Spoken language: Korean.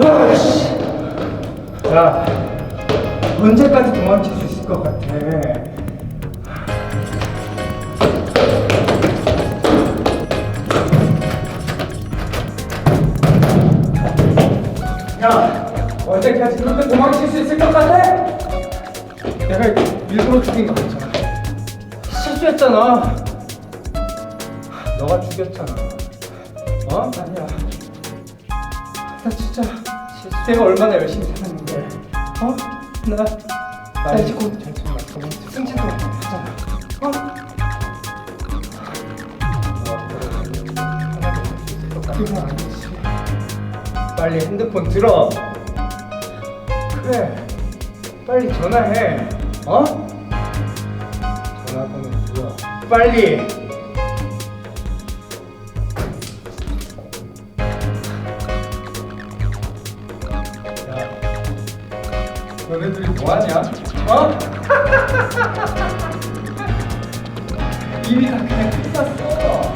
아이씨. 야, 언제까지 도망칠 수 있을 것 같아? 야, 언제까지 그렇게 도망칠 수 있을 것 같아? 내가 일부러 죽인 거 아니잖아. 실수했잖아. 너가 죽였잖아. 어? 아니야. 나 진짜 내가 얼마나 열심히 살았는데, 어? 나, 잠깐만, 승진도 하잖아. 어? 그건 아니지. 빨리 핸드폰 들어. 그래. 빨리 전화해. 어? 전화번호 뭐야? 빨리. 너네들이 뭐하냐? 어? 이미 다 그냥 끝났어.